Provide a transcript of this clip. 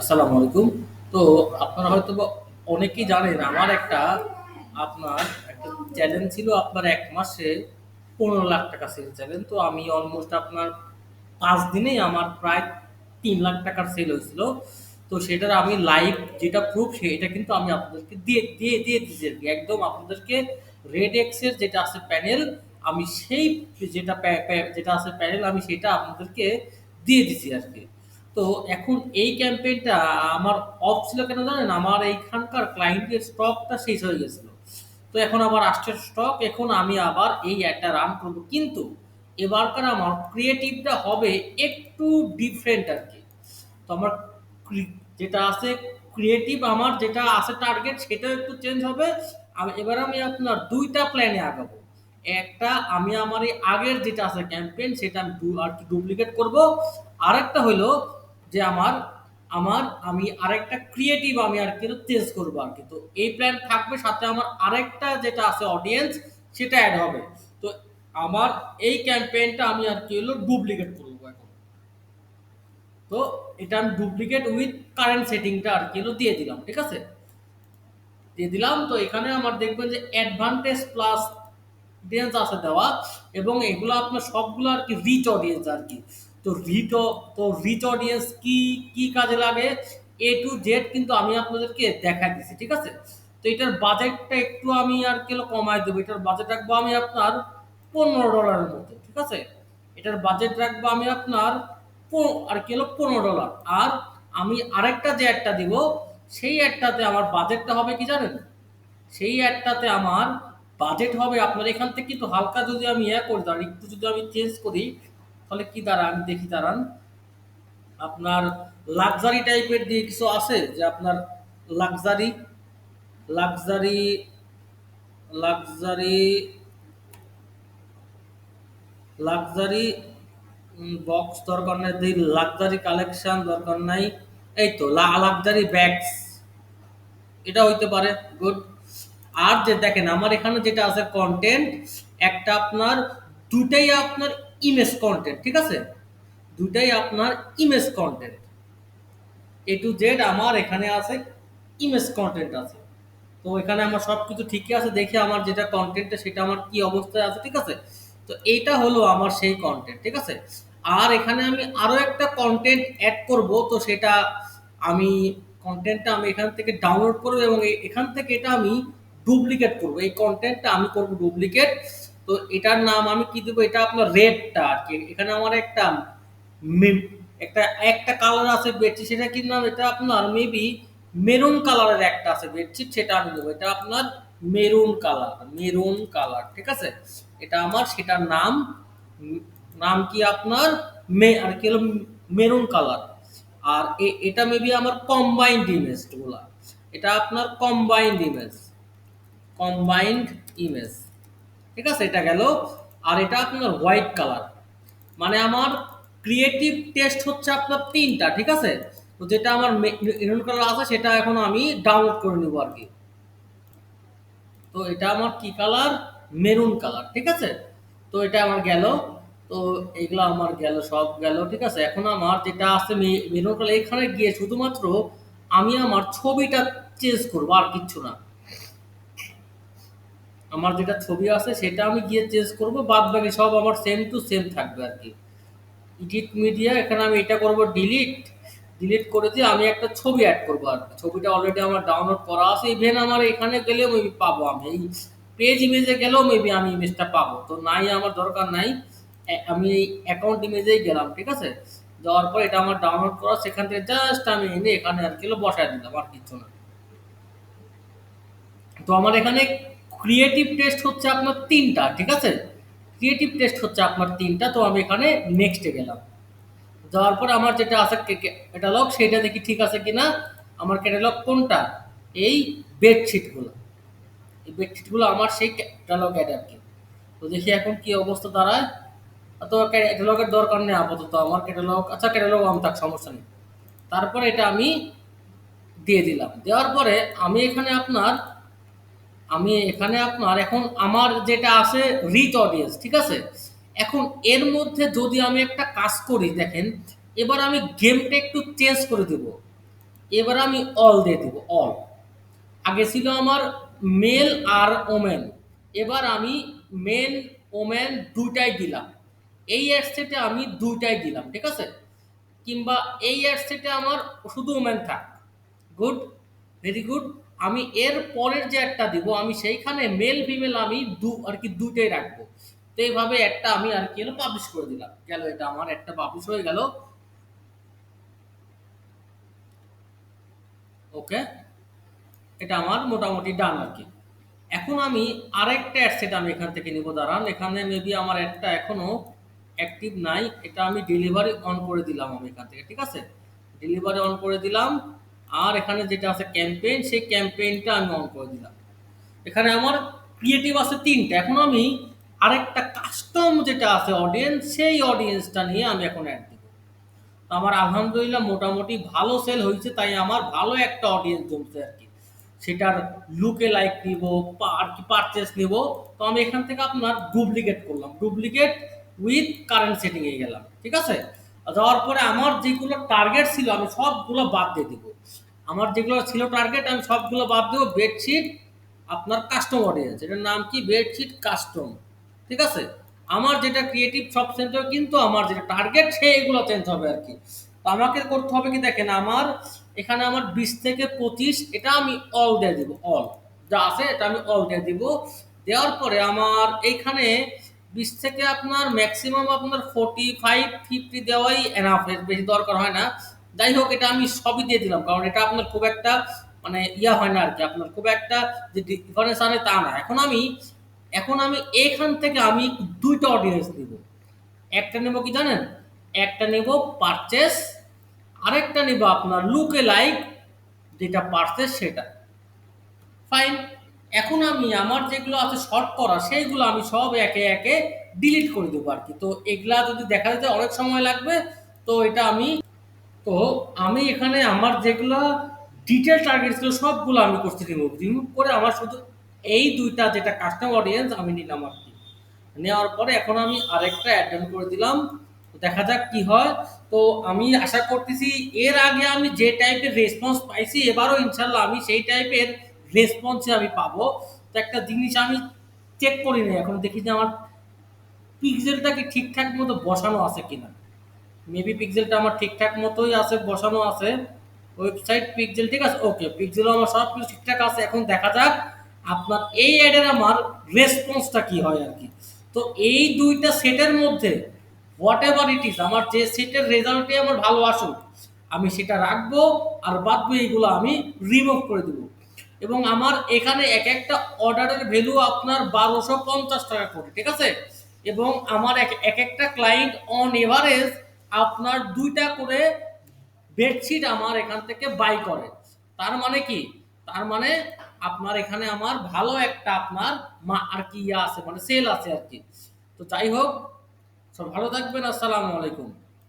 আসসালামু আলাইকুম। তো আপনারা হয়তো অনেকেই জানেন, আমার একটা, আপনার একটা চ্যালেঞ্জ ছিল আপনার এক মাসে পনেরো লাখ টাকা সেল চ্যালেঞ্জ। তো আমি অলমোস্ট আপনার পাঁচ দিনেই আমার প্রায় তিন লাখ টাকার সেল হয়েছিল। তো সেটার আমি লাইভ যেটা প্রুফ সেটা কিন্তু আমি আপনাদেরকে দিয়ে দিয়ে দিয়ে আরকি। একদম আপনাদেরকে রেড এক্সের যেটা আছে প্যানেল আমি সেই যেটা যেটা আছে প্যানেল আমি সেটা আপনাদেরকে দিয়ে দিছি আরকি। তো এখন এই ক্যাম্পেইনটা আমার অফ ছিল কেন জানেন? আমার এইখানকার ক্লায়েন্টের স্টকটা শেষ হয়ে গেছিল। তো এখন আবার আসছে স্টক এখন আমি আবার এই অ্যাডটা রান করব। কিন্তু এবারকার আমার ক্রিয়েটিভটা হবে একটু ডিফারেন্ট আর কি তো আমার যেটা আছে ক্রিয়েটিভ আমার যেটা আছে টার্গেট সেটাও একটু চেঞ্জ হবে। এবার আমি আপনার দুইটা প্ল্যানে আগাবো। একটা, আমি আমার এই আগের যেটা আছে ক্যাম্পেইন সেটা আমি আর কি ডুপ্লিকেট করব। আরেকটা হইল যে আমার আমার, আমি আরেকটা ক্রিয়েটিভ আমি আর আরকি চেঞ্জ করব আর কি তো এই প্ল্যান থাকবে, সাথে আমার আরেকটা যেটা আছে অডিয়েন্স সেটা অ্যাড হবে। তো আমার এই ক্যাম্পেইনটা আমি আর কি হলো ডুপ্লিকেট করব এখন। তো এটা আমি ডুপ্লিকেট উইথ কারেন্ট সেটিংটা আর কি হলো দিয়ে দিলাম। ঠিক আছে? দিয়ে দিলাম, তো এখানে আমার দেখবেন যে অ্যাডভান্টেজ প্লাস অডিয়েন্স আছে দেওয়া, এবং এগুলো আপনার সবগুলো আর কি রিচ অডিয়েন্স আরকি। তো রিট তো রিচ অডিয়েন্স কি, কি কাজে লাগে এ টু জেড কিন্তু আমি আপনাদেরকে দেখায় দিছি। ঠিক আছে? তো এটার বাজেটটা একটু আমি আরকি হলো কমায় দেবো এটার বাজেট রাখব আমি আপনার $15 এর মতো। ঠিক আছে? এটার বাজেট রাখব আমি আপনার প আরকি হলো $15 আর আমি আরেকটা যে অ্যাডটা দিব সেই অ্যাডটাতে আমার বাজেটটা হবে কি জানেন? সেই অ্যাডটাতে আমার বাজেট হবে আপনার এখান থেকে কিন্তু হালকা যদি আমি ইয়া করে দাঁড়াই একটু যদি আমি চেঞ্জ করি তাহলে কি আমি দেখি দাঁড়ান। আপনার লাক্সারি টাইপের দিয়ে কিছু আছে যে আপনার luxury, luxury, luxury luxury box দরকার নাই। দেই লাক্সারি কালেকশন দরকার নাই। এই তো লাক্সারি ব্যাগস এটা হইতে পারে। গুড। আর যে দেখেন আমার এখানে যেটা আছে কন্টেন্ট একটা আপনার ২ টাই আপনার ইমেজ কন্টেন্ট ঠিক আছে? ২ টাই আপনার image content. A to Z আমার এখানে আছে ইমেজ কনটেন্ট আছে। তো এখানে আমার সব কিছু ঠিকই আছে। দেখি আমার যেটা কন্টেন্টটা সেটা আমার কি অবস্থায় আছে। ঠিক আছে? তো এইটা হলো আমার সেই কন্টেন্ট ঠিক আছে? আর এখানে আমি আরও একটা কন্টেন্ট অ্যাড করব। তো সেটা আমি কন্টেন্টটা আমি এখান থেকে ডাউনলোড করব এবং এখান থেকে এটা আমি ডুপ্লিকেট করব। এই কন্টেন্টটা আমি করব ডুপ্লিকেট। তো এটার নাম আমি কি দেবো এটা আপনার রেডটা আর কি এখানে আমার একটা একটা একটা কালার আছে বেডশিট সেটা কি নাম? এটা আপনার মেবি মেরুন কালারের একটা আছে বেডশিট সেটা আমি দেবো এটা আপনার মেরুন কালার, মেরুন কালার। ঠিক আছে? এটা আমার সেটার নাম নাম কি আপনার মে আর কি হলো মেরুন কালার। আর এটা মেবি আমার কম্বাইন্ড ইমেজগুলো এটা আপনার কম্বাইন্ড ইমেজ, কম্বাইন্ড ইমেজ। ঠিক আছে? এটা গেল। আর এটা আপনার হোয়াইট কালার। মানে আমার ক্রিয়েটিভ টেস্ট হচ্ছে আপনার তিনটা, ঠিক আছে? তো যেটা আমার মেরুন কালার আছে, সেটা এখন আমি ডাউনলোড করে নেব আর কি তো এটা আমার কি কালার? Maroon colour. ঠিক আছে? তো এটা আমার গেল। তো এগুলো আমার গেল, সব গেল। ঠিক আছে? এখন আমার যেটা আছে মেরুন কালার এখানে গিয়ে শুধুমাত্র আমি আমার ছবিটা চেঞ্জ করব, আর কিচ্ছু না। আমার যেটা ছবি আছে সেটা আমি গিয়ে চেঞ্জ করব। বাদ বাকি সব আমার সেম টু সেম থাকবে আর কি ইডিট মিডিয়া এখানে আমি এটা করব ডিলিট। ডিলিট করে দিয়ে আমি একটা ছবি এড করব আরকি। ছবিটা অলরেডি আমার ডাউনলোড করা আছে। ইভেন আমার এখানে গেলেও মেবি পাবো আমি। এই পেজ ইমেজে গেলেও মেবি আমি ইমেজটা পাবো। তো নাই, আমার দরকার নাই। আমি এই অ্যাকাউন্ট ইমেজেই গেলাম। ঠিক আছে? যাওয়ার পর এটা আমার ডাউনলোড করা, সেখান থেকে জাস্ট আমি এনে এখানে আরকি হলো বসায় দিলাম, আর কিছু না। তো আমার এখানে ক্রিয়েটিভ টেস্ট হচ্ছে আপনার তিনটা, ঠিক আছে? ক্রিয়েটিভ টেস্ট হচ্ছে আপনার তিনটা, তো আমি এখানে নেক্সটে গেলাম। যাওয়ার পর আমার যেটা আছে কে কে ক্যাটালগ সেটা দেখি ঠিক আছে কিনা। আমার ক্যাটালগ কোনটা? এই বেডশিটগুলো এই বেডশিটগুলো আমার সেই ক্যাটালগ এড আরকি। তো দেখি এখন কি অবস্থা দাঁড়ায়। তো ক্যাটালগের দরকার নেই আপাতত আমার ক্যাটালগ আচ্ছা ক্যাটালগ অন থাক, সমস্যা নেই। তারপরে এটা আমি দিয়ে দিলাম। দেওয়ার পরে আমি এখানে আপনার আমি এখানে আপনার এখন আমার যেটা আছে রিচ অডিয়েন্স। ঠিক আছে? এখন এর মধ্যে যদি আমি একটা কাজ করি দেখেন, এবার আমি গেমটা একটু চেঞ্জ করে দেব। এবার আমি অল দিয়ে দিব অল আগে ছিল আমার মেল আর ওমেন এবার আমি মেন ওমেন দুইটাই দিলাম এই অ্যাডসেটে আমি দুইটাই দিলাম ঠিক আছে কিংবা এই অ্যাডসেটে আমার শুধু ওমেন থাক গুড ভেরি গুড আমি এর পরের যে একটা দিব, আমি সেইখানে মেল ফিমেল আমি দু, আর কি দুইটাই রাখব। তো এইভাবে একটা আমি আর কি পাবলিশ করে দিলাম। গেল এটা আমার, একটা পাবলিশ হয়ে গেল। ওকে এটা আমার মোটামুটি ডান আর কি। এখন আমি আরেকটা অ্যাডসেট আমি এখান থেকে নিব, দাঁড়ান। এখানে মেবি আমার একটা এখনও অ্যাক্টিভ নাই। এটা আমি ডেলিভারি অন করে দিলাম আমি এখান থেকে, ঠিক আছে? ডেলিভারি অন করে দিলাম। আর এখানে যেটা আছে ক্যাম্পেইন সেই ক্যাম্পেইনটা আমি অন করে দিলাম। এখানে আমার ক্রিয়েটিভ আছে তিনটা। এখন আমি আরেকটা কাস্টম যেটা আছে অডিয়েন্স সেই অডিয়েন্সটা নিয়ে আমি এখন অ্যাড দিব। তো আমার আলহামদুলিল্লাহ মোটামুটি ভালো সেল হয়েছে, তাই আমার ভালো একটা অডিয়েন্স জমছে আর কি। সেটার লুকে লাইক নিব আর কি পারচেস নিব। তো আমি এখান থেকে আপনার ডুপ্লিকেট করলাম। ডুপ্লিকেট উইথ কারেন্ট সেটিংয়ে গেলাম। ঠিক আছে? যাওয়ার পরে আমার যেগুলো টার্গেট ছিল, আমি সবগুলো বাদ দিয়ে দেবো। আমার যেগুলো ছিল টার্গেট আমি সবগুলো বাদ দেবো। বেডশিট আপনার কাস্টম অডিয়েন্স এটার নাম কি? বেডশিট কাস্টম ঠিক আছে? আমার যেটা ক্রিয়েটিভ সব হবে, কিন্তু আমার যেটা টার্গেট সেইগুলো চেঞ্জ হবে আর কি। তো আমাকে করতে হবে কি দেখেন, আমার এখানে আমার বিশ থেকে পঁচিশ, এটা আমি অল দিয়ে দিব অল যা আছে, এটা আমি অল দিয়ে দিব। দেওয়ার পরে আমার এইখানে বিশ থেকে আপনার ম্যাক্সিমাম আপনার ফোর্টি ফাইভ ফিফটি দেওয়াই এনাফ এর বেশি দরকার হয় না। যাই হোক, এটা আমি সবই দিয়ে দিলাম, কারণ এটা আপনার খুব একটা মানে ইয়া হয় না আর কি, আপনার খুব একটা যে ডিফারেন্স আনে তা না। এখন আমি এখন আমি এখান থেকে আমি দুইটা অডিয়েন্স নিব। একটা নেব কি জানেন? একটা নেব পারচেস আরেকটা নেব আপনার লুকে লাইক যেটা পারচেস সেটা। ফাইন এখন আমি আমার যেগুলো আছে শর্ট করা, সেইগুলো আমি সব একে একে ডিলিট করে দেবো আর কি। তো এগুলা যদি দেখা যেতে অনেক সময় লাগবে, তো এটা আমি, তো আমি এখানে আমার যেগুলো ডিটেল টার্গেট ছিল সবগুলো আমি করছি রিমুভ রিমুভ করে আমার শুধু এই দুইটা যেটা কাস্টমার অডিয়েন্স আমি নিলাম আর কি। নেওয়ার পরে এখন আমি আরেকটা অ্যাটেন্ড করে দিলাম। দেখা যাক কি হয়। তো আমি আশা করতেছি এর আগে আমি যে টাইপের রেসপন্স পাইছি, এবারও ইনশাল্লাহ আমি সেই টাইপের রেসপন্সে আমি পাবো। তো একটা জিনিস আমি চেক করি না এখন দেখি যে আমার পিক্সেলটা কি ঠিকঠাক মতো বসানো আছে কিনা। মেবি পিক্সেলটা আমার ঠিকঠাক মতোই আছে, বসানো আছে। ওয়েবসাইট পিক্সেল ঠিক আছে? ওকে পিক্সেল আমার সব কিছু ঠিকঠাক আছে। এখন দেখা যাক আপনার এই অ্যাডের আমার রেসপন্সটা কি হয় আর কি। তো এই দুইটা সেটের মধ্যে হোয়াট এভার ইট ইজ আমার যে সেটের রেজাল্টে আমার ভালো আসুক, আমি সেটা রাখব আর বাদ এইগুলো আমি রিমুভ করে দেবো। এবং আমার এখানে এক একটা অর্ডারের ভ্যালু আপনার বারোশো পঞ্চাশ টাকা করে, ঠিক আছে? এবং আমার এক এক একটা ক্লায়েন্ট অন এভারেজ আপনার দুইটা করে বেডশিট আমার এখান থেকে বাই করে। তার মানে কি? তার মানে আপনার এখানে আমার ভালো একটা আপনার মা আর কি ইয়ে আছে মানে সেল আছে আর কি। তো যাই হোক, সব ভালো থাকবেন, আসসালামু আলাইকুম।